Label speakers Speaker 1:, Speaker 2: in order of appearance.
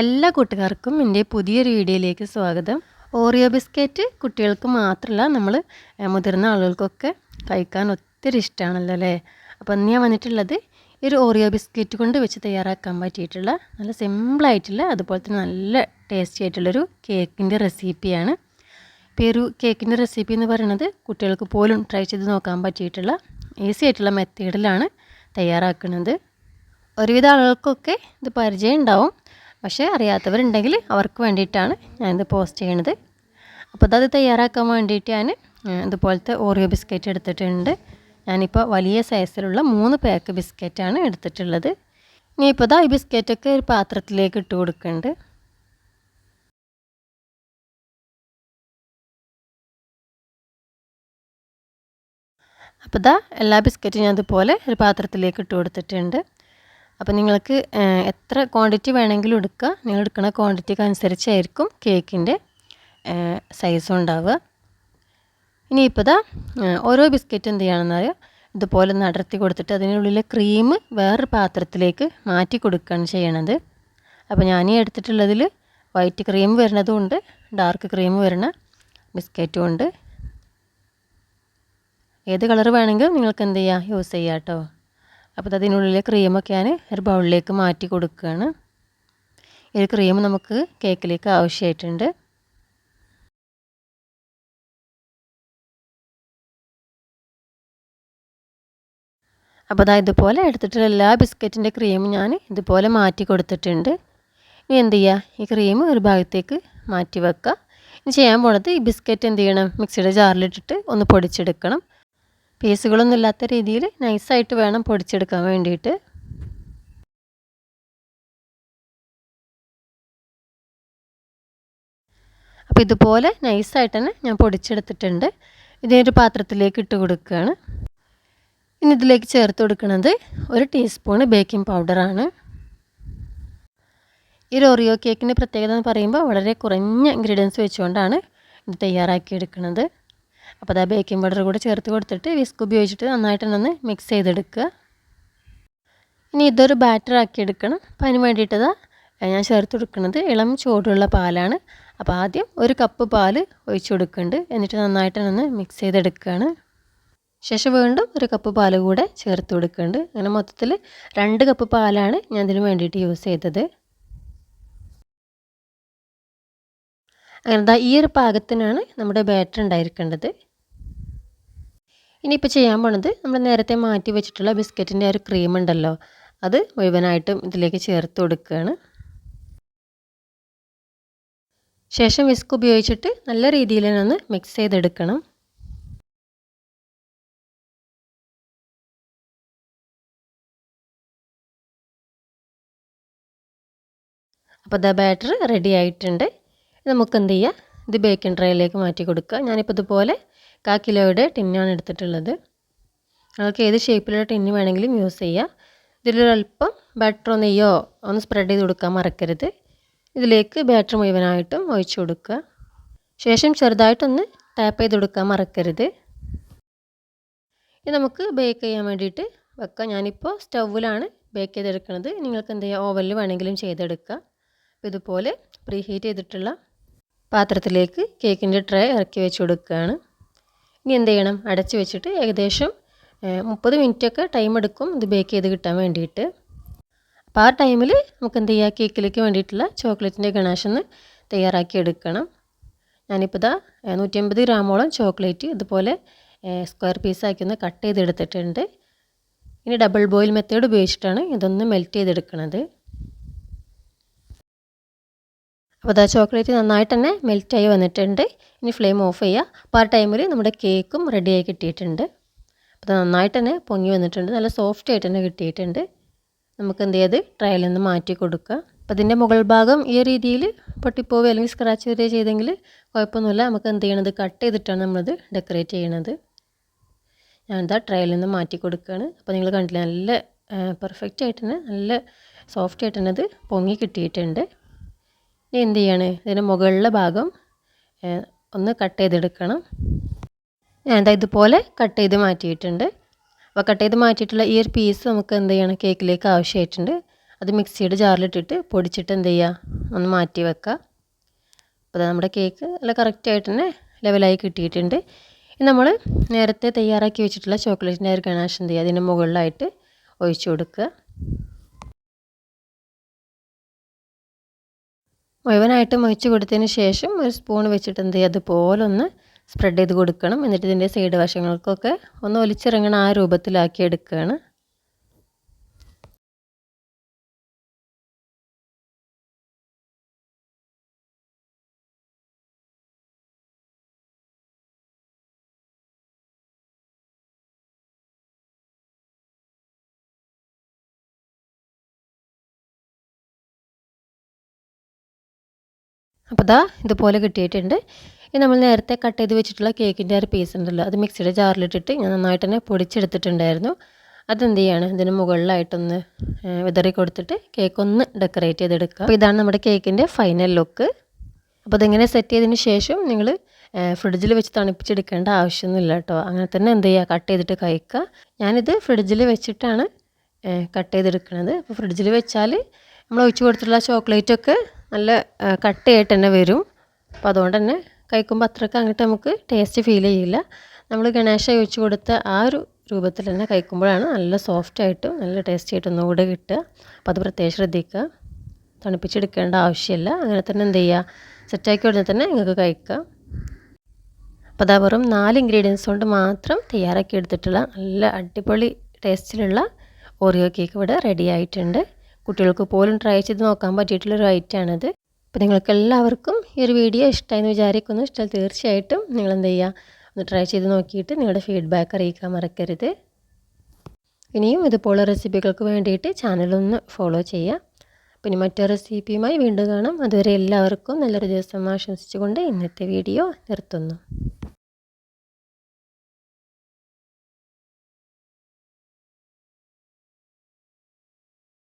Speaker 1: എല്ലാ കൂട്ടുകാർക്കും എന്റെ പുതിയൊരു വീഡിയോയിലേക്ക് സ്വാഗതം. ഓറിയോ ബിസ്ക്കറ്റ് കുട്ടികൾക്ക് മാത്രമല്ല നമ്മൾ മുതിർന്ന ആളുകൾക്കൊക്കെ കഴിക്കാൻ ഒത്തിരി ഇഷ്ടമാണല്ലോ അല്ലേ? അപ്പോൾ ഇന്ന് ഞാൻ വന്നിട്ടുള്ളത് ഒരു ഓറിയോ ബിസ്ക്കറ്റ് കൊണ്ട് വെച്ച് തയ്യാറാക്കാൻ പറ്റിയിട്ടുള്ള നല്ല സിമ്പിളായിട്ടുള്ള അതുപോലെ തന്നെ നല്ല ടേസ്റ്റി ആയിട്ടുള്ളൊരു കേക്കിന്റെ റെസിപ്പിയാണ്. ഇപ്പോൾ ഒരു കേക്കിന്റെ റെസിപ്പി എന്ന് പറയുന്നത് കുട്ടികൾക്ക് പോലും ട്രൈ ചെയ്ത് നോക്കാൻ പറ്റിയിട്ടുള്ള ഈസി ആയിട്ടുള്ള മെത്തേഡിലാണ് തയ്യാറാക്കുന്നത്. ഒരുവിധ ആളുകൾക്കൊക്കെ ഇത് പരിചയം ഉണ്ടാവും. പക്ഷേ അറിയാത്തവരുണ്ടെങ്കിൽ അവർക്ക് വേണ്ടിയിട്ടാണ് ഞാനിത് പോസ്റ്റ് ചെയ്യണത്. അപ്പോൾ അത് തയ്യാറാക്കാൻ വേണ്ടിയിട്ട് ഞാൻ ഇതുപോലത്തെ ഓറിയോ ബിസ്ക്കറ്റ് എടുത്തിട്ടുണ്ട്. ഞാനിപ്പോൾ വലിയ സൈസിലുള്ള മൂന്ന് പാക്ക് ബിസ്ക്കറ്റാണ് എടുത്തിട്ടുള്ളത്. ഇനിയിപ്പോൾ ഇതാ ഈ ബിസ്ക്കറ്റൊക്കെ ഒരു പാത്രത്തിലേക്ക് ഇട്ട് കൊടുക്കുന്നുണ്ട് അപ്പോൾ ദാ എല്ലാ ബിസ്ക്കറ്റും ഞാൻ ഇതുപോലെ ഒരു പാത്രത്തിലേക്ക് ഇട്ട് കൊടുത്തിട്ടുണ്ട്. അപ്പോൾ നിങ്ങൾക്ക് എത്ര ക്വാണ്ടിറ്റി വേണമെങ്കിലും എടുക്കുക നിങ്ങൾ എടുക്കുന്ന ക്വാണ്ടിറ്റിക്ക് അനുസരിച്ചായിരിക്കും കേക്കിന്റെ സൈസും ഉണ്ടാവുക. ഇനിയിപ്പോൾ ഇതാ ഓരോ ബിസ്ക്കറ്റ് എന്ത് ചെയ്യണമെന്ന് അറിയാം? ഇതുപോലെ നടത്തി കൊടുത്തിട്ട് അതിനുള്ളിലെ ക്രീം വേറൊരു പാത്രത്തിലേക്ക് മാറ്റി കൊടുക്കുകയാണ് ചെയ്യണത്. അപ്പോൾ ഞാൻ എടുത്തിട്ടുള്ളതിൽ വൈറ്റ് ക്രീം വരുന്നതും ഉണ്ട് ഡാർക്ക് ക്രീം വരുന്ന ബിസ്ക്കറ്റും ഉണ്ട്. ഏത് കളർ വേണമെങ്കിലും നിങ്ങൾക്ക് എന്ത് ചെയ്യാം? യൂസ് ചെയ്യാം കേട്ടോ അപ്പോൾ അതിനുള്ളിലെ ക്രീമൊക്കെ ഞാൻ ഒരു ബൗളിലേക്ക് മാറ്റി കൊടുക്കുകയാണ് ഈ ക്രീം നമുക്ക് കേക്കിലേക്ക് ആവശ്യമായിട്ടുണ്ട്. അപ്പോൾ അതാ ഇതുപോലെ എടുത്തിട്ടുള്ള എല്ലാ ബിസ്ക്കറ്റിന്റെ ക്രീമും ഞാൻ ഇതുപോലെ മാറ്റി കൊടുത്തിട്ടുണ്ട്. ഇനി എന്ത് ചെയ്യുക ഈ ക്രീം ഒരു ഭാഗത്തേക്ക് മാറ്റി വെക്കുക ഇനി ചെയ്യാൻ പോണത് ഈ ബിസ്ക്കറ്റ് എന്ത് ചെയ്യണം? മിക്സിയുടെ ജാറിലിട്ടിട്ട് ഒന്ന് പൊടിച്ചെടുക്കണം. പീസുകളൊന്നും ഇല്ലാത്ത രീതിയിൽ നൈസായിട്ട് വേണം പൊടിച്ചെടുക്കാൻ വേണ്ടിയിട്ട്. അപ്പോൾ ഇതുപോലെ നൈസായിട്ട് തന്നെ ഞാൻ പൊടിച്ചെടുത്തിട്ടുണ്ട്. ഇതിനൊരു പാത്രത്തിലേക്ക് ഇട്ട് കൊടുക്കുകയാണ്. ഇനി ഇതിലേക്ക് ചേർത്ത് കൊടുക്കുന്നത് ഒരു ടീസ്പൂണ് ബേക്കിംഗ് പൗഡറാണ് ഈ ഓറിയോ കേക്കിന്റെ പ്രത്യേകത എന്ന് പറയുമ്പോൾ വളരെ കുറഞ്ഞ ഇൻഗ്രീഡിയൻസ് വെച്ചുകൊണ്ടാണ് ഇത് തയ്യാറാക്കിയെടുക്കുന്നത്. അപ്പോൾ അതാ ബേക്കിംഗ് പൗഡർ കൂടെ ചേർത്ത് കൊടുത്തിട്ട് വിസ്ക് ഉപയോഗിച്ചിട്ട് നന്നായിട്ടൊന്ന് മിക്സ് ചെയ്തെടുക്കുക. ഇനി ഇതൊരു ബാറ്റർ ആക്കി എടുക്കണം. അപ്പോൾ അതിന് വേണ്ടിയിട്ടതാ ഞാൻ ചേർത്ത് കൊടുക്കുന്നത് ഇളം ചൂടുള്ള പാലാണ്. അപ്പോൾ ആദ്യം ഒരു കപ്പ് പാൽ ഒഴിച്ചു കൊടുക്കുന്നുണ്ട്. എന്നിട്ട് നന്നായിട്ടൊന്ന് മിക്സ് ചെയ്തെടുക്കുകയാണ്. ശേഷം വീണ്ടും ഒരു കപ്പ് പാൽ കൂടെ ചേർത്ത് കൊടുക്കുന്നുണ്ട്. അങ്ങനെ മൊത്തത്തിൽ രണ്ട് കപ്പ് പാലാണ് ഞാൻ ഇതിന് വേണ്ടിയിട്ട് യൂസ് ചെയ്തത്. അങ്ങനെ ഈ ഒരു പാകത്തിനാണ് നമ്മുടെ ബാറ്റർ ഉണ്ടായിരിക്കേണ്ടത്. ഇനിയിപ്പോൾ ചെയ്യാൻ പോണത് നമ്മൾ നേരത്തെ മാറ്റി വെച്ചിട്ടുള്ള ബിസ്ക്കറ്റിന്റെ ഒരു ക്രീം ഉണ്ടല്ലോ അത് മുഴുവനായിട്ടും ഇതിലേക്ക് ചേർത്ത് കൊടുക്കുകയാണ് ശേഷം വിസ്ക് ഉപയോഗിച്ചിട്ട് നല്ല രീതിയിൽ ഒന്ന് മിക്സ് ചെയ്തെടുക്കണം. അപ്പോൾ ദ ബാറ്റർ റെഡി ആയിട്ടുണ്ട്. നമുക്ക് എന്ത് ചെയ്യുക ഇത് ബേക്കിംഗ് ട്രേയിലേക്ക് മാറ്റി കൊടുക്കുക. ഞാനിപ്പോൾ ഇതുപോലെ കാ കിലോയുടെ ടിന്നാണ് എടുത്തിട്ടുള്ളത്. നിങ്ങൾക്ക് ഏത് ഷേപ്പിലുള്ള ടിന്ന് വേണമെങ്കിലും യൂസ് ചെയ്യാം. ഇതിലൊരല്പം ബാറ്റർ നെയ്യോ ഒന്ന് സ്പ്രെഡ് ചെയ്ത് കൊടുക്കാൻ മറക്കരുത്. ഇതിലേക്ക് ബാറ്റർ മുഴുവനായിട്ടും ഒഴിച്ചു കൊടുക്കുക. ശേഷം ചെറുതായിട്ടൊന്ന് ടാപ്പ് ചെയ്ത് കൊടുക്കാൻ മറക്കരുത്. ഇത് നമുക്ക് ബേക്ക് ചെയ്യാൻ വേണ്ടിയിട്ട് വെക്കാം. ഞാനിപ്പോൾ സ്റ്റൗവിലാണ് ബേക്ക് ചെയ്തെടുക്കുന്നത് നിങ്ങൾക്ക് എന്ത് ചെയ്യുക ഓവനിൽ വേണമെങ്കിലും ചെയ്തെടുക്കുക അപ്പോൾ ഇതുപോലെ പ്രീഹീറ്റ് ചെയ്തിട്ടുള്ള പാത്രത്തിലേക്ക് കേക്കിന്റെ ട്രേ ഇറക്കി വെച്ച് കൊടുക്കുകയാണ്. ഇനി എന്ത് ചെയ്യണം? അടച്ച് വെച്ചിട്ട് ഏകദേശം മുപ്പത് മിനിറ്റൊക്കെ ടൈം എടുക്കും ഇത് ബേക്ക് ചെയ്ത് കിട്ടാൻ വേണ്ടിയിട്ട്. അപ്പോൾ ആ ടൈമിൽ നമുക്ക് എന്ത് ചെയ്യുക കേക്കിലേക്ക് വേണ്ടിയിട്ടുള്ള ചോക്ലേറ്റിന്റെ ഗണാഷൊന്ന് തയ്യാറാക്കി എടുക്കണം. ഞാനിപ്പോൾ ഇതാ നൂറ്റി അമ്പത് ഗ്രാമോളം ചോക്ലേറ്റ് ഇതുപോലെ സ്ക്വയർ പീസാക്കി ഒന്ന് കട്ട് ചെയ്തെടുത്തിട്ടുണ്ട്. ഇനി ഡബിൾ ബോയിൽ മെത്തേഡ് ഉപയോഗിച്ചിട്ടാണ് ഇതൊന്ന് മെൽറ്റ് ചെയ്തെടുക്കുന്നത് അപ്പോൾ അതാ ചോക്ലേറ്റ് നന്നായിട്ട് തന്നെ മെൽറ്റായി വന്നിട്ടുണ്ട്. ഇനി ഫ്ലെയിം ഓഫ് ചെയ്യുക അപ്പോൾ ആ ടൈമിൽ നമ്മുടെ കേക്കും റെഡിയായി കിട്ടിയിട്ടുണ്ട്. അപ്പോൾ അത് നന്നായിട്ട് തന്നെ പൊങ്ങി വന്നിട്ടുണ്ട്. നല്ല സോഫ്റ്റ് ആയിട്ട് തന്നെ കിട്ടിയിട്ടുണ്ട്. നമുക്ക് എന്ത് ചെയ്ത് ട്രയലിൽ നിന്ന് മാറ്റി കൊടുക്കുക അപ്പോൾ ഇതിന്റെ മുകൾ ഭാഗം ഈ രീതിയിൽ പൊട്ടിപ്പോവുക അല്ലെങ്കിൽ സ്ക്രാച്ച് വരിക ചെയ്തെങ്കിൽ കുഴപ്പമൊന്നുമില്ല. നമുക്ക് എന്ത് ചെയ്യണത്? കട്ട് ചെയ്തിട്ടാണ് നമ്മളത് ഡെക്കറേറ്റ് ചെയ്യണത്. ഞാനിതാ ട്രയലിൽ നിന്ന് മാറ്റി കൊടുക്കുകയാണ്. അപ്പോൾ നിങ്ങൾ കണ്ടില്ല നല്ല പെർഫെക്റ്റ് ആയിട്ട് തന്നെ നല്ല സോഫ്റ്റ് ആയിട്ട് തന്നെ അത് പൊങ്ങി കിട്ടിയിട്ടുണ്ട്. ഇനി എന്ത് ചെയ്യാണ്? ഇതിന്റെ മുകളിലെ ഭാഗം ഒന്ന് കട്ട് ചെയ്തെടുക്കണം. ഞാൻ എന്താ ഇതുപോലെ കട്ട് ചെയ്ത് മാറ്റിയിട്ടുണ്ട്. അപ്പോൾ കട്ട് ചെയ്ത് മാറ്റിയിട്ടുള്ള ഈ ഒരു പീസ് നമുക്ക് എന്ത് ചെയ്യണം? കേക്കിലേക്ക് ആവശ്യമായിട്ടുണ്ട്. അത് മിക്സിയുടെ ജാറിലിട്ടിട്ട് പൊടിച്ചിട്ട് എന്ത് ചെയ്യുക ഒന്ന് മാറ്റി വെക്കുക അപ്പോൾ നമ്മുടെ കേക്ക് നല്ല കറക്റ്റായിട്ട് തന്നെ ലെവലായി കിട്ടിയിട്ടുണ്ട്. ഇനി നമ്മൾ നേരത്തെ തയ്യാറാക്കി വെച്ചിട്ടുള്ള ചോക്ലേറ്റിന്റെ ഒരു ഗണാഷ് എന്ത് ചെയ്യുക അതിന്റെ മുകളിലായിട്ട് ഒഴിച്ചു കൊടുക്കുക. മുഴുവനായിട്ട് മൊഴിച്ച് കൊടുത്തതിന് ശേഷം ഒരു സ്പൂൺ വെച്ചിട്ട് എന്ത് ചെയ്യുക അതുപോലെ ഒന്ന് സ്പ്രെഡ് ചെയ്ത് കൊടുക്കണം. എന്നിട്ട് ഇതിന്റെ സൈഡ് വശങ്ങൾക്കൊക്കെ ഒന്ന് ഒലിച്ചിറങ്ങണ ആ രൂപത്തിലാക്കി എടുക്കുകയാണ്. അപ്പോൾ ദാ ഇതുപോലെ കിട്ടിയിട്ടുണ്ട്. ഇനി നമ്മൾ നേരത്തെ കട്ട് ചെയ്ത് വെച്ചിട്ടുള്ള കേക്കിന്റെ ഒരു പീസ് ഉണ്ടല്ലോ അത് മിക്സിയുടെ ജാറിലിട്ടിട്ട് ഞാൻ നന്നായിട്ട് തന്നെ പൊടിച്ചെടുത്തിട്ടുണ്ടായിരുന്നു. അതെന്ത് ചെയ്യാണ്? ഇതിന് മുകളിലായിട്ടൊന്ന് വിതറി കൊടുത്തിട്ട് കേക്ക് ഒന്ന് ഡെക്കറേറ്റ് ചെയ്തെടുക്കുക. അപ്പോൾ ഇതാണ് നമ്മുടെ കേക്കിന്റെ ഫൈനൽ ലുക്ക് അപ്പോൾ അതിങ്ങനെ സെറ്റ് ചെയ്തതിന് ശേഷം നിങ്ങൾ ഫ്രിഡ്ജിൽ വെച്ച് തണുപ്പിച്ചെടുക്കേണ്ട ആവശ്യമൊന്നുമില്ല കേട്ടോ. അങ്ങനെ തന്നെ എന്ത് ചെയ്യുക? കട്ട് ചെയ്തിട്ട് കഴിക്കുക. ഞാനിത് ഫ്രിഡ്ജിൽ വെച്ചിട്ടാണ് കട്ട് ചെയ്തെടുക്കുന്നത് അപ്പോൾ ഫ്രിഡ്ജിൽ വെച്ചാൽ നമ്മൾ ഒഴിച്ചു കൊടുത്തിട്ടുള്ള ചോക്ലേറ്റൊക്കെ നല്ല കട്ടയായിട്ട് തന്നെ വരും. അപ്പോൾ അതുകൊണ്ട് തന്നെ കഴിക്കുമ്പോൾ അത്രയ്ക്ക് അങ്ങോട്ട് നമുക്ക് ടേസ്റ്റ് ഫീൽ ചെയ്യില്ല. നമ്മൾ ഗണേശ ഒഴിച്ച് കൊടുത്ത ആ ഒരു രൂപത്തിൽ തന്നെ കഴിക്കുമ്പോഴാണ് നല്ല സോഫ്റ്റ് ആയിട്ടും നല്ല ടേസ്റ്റി ആയിട്ടും ഒന്നുകൂടെ കിട്ടുക. അപ്പോൾ അത് പ്രത്യേകം ശ്രദ്ധിക്കുക. തണുപ്പിച്ചെടുക്കേണ്ട ആവശ്യമില്ല. അങ്ങനെ തന്നെ എന്ത് ചെയ്യുക? സെറ്റാക്കി ഉടനെ തന്നെ നിങ്ങൾക്ക് കഴിക്കാം. അപ്പോൾ അതാ വെറും നാല് ഇൻഗ്രീഡിയൻസ് കൊണ്ട് മാത്രം തയ്യാറാക്കി എടുത്തിട്ടുള്ള നല്ല അടിപൊളി ടേസ്റ്റിലുള്ള ഓറിയോ കേക്ക് ഇവിടെ റെഡി ആയിട്ടുണ്ട്. കുട്ടികൾക്ക് പോലും ട്രൈ ചെയ്ത് നോക്കാൻ പറ്റിയിട്ടുള്ളൊരു ഐറ്റമാണിത് അപ്പോൾ നിങ്ങൾക്ക് എല്ലാവർക്കും ഈ ഒരു വീഡിയോ ഇഷ്ടമായെന്ന് വിചാരിക്കുന്നു. ഇഷ്ടം തീർച്ചയായിട്ടും നിങ്ങൾ എന്ത് ചെയ്യുക? ഒന്ന് ട്രൈ ചെയ്ത് നോക്കിയിട്ട് നിങ്ങളുടെ ഫീഡ്ബാക്ക് അറിയിക്കാൻ മറക്കരുത്. ഇനിയും ഇതുപോലെ റെസിപ്പികൾക്ക് വേണ്ടിയിട്ട് ചാനലൊന്ന് ഫോളോ ചെയ്യുക. പിന്നെ മറ്റൊരു റെസിപ്പിയുമായി വീണ്ടും കാണാം. അതുവരെ എല്ലാവർക്കും നല്ലൊരു ദിവസം ആശംസിച്ചുകൊണ്ട് ഇന്നത്തെ വീഡിയോ നിർത്തുന്നു.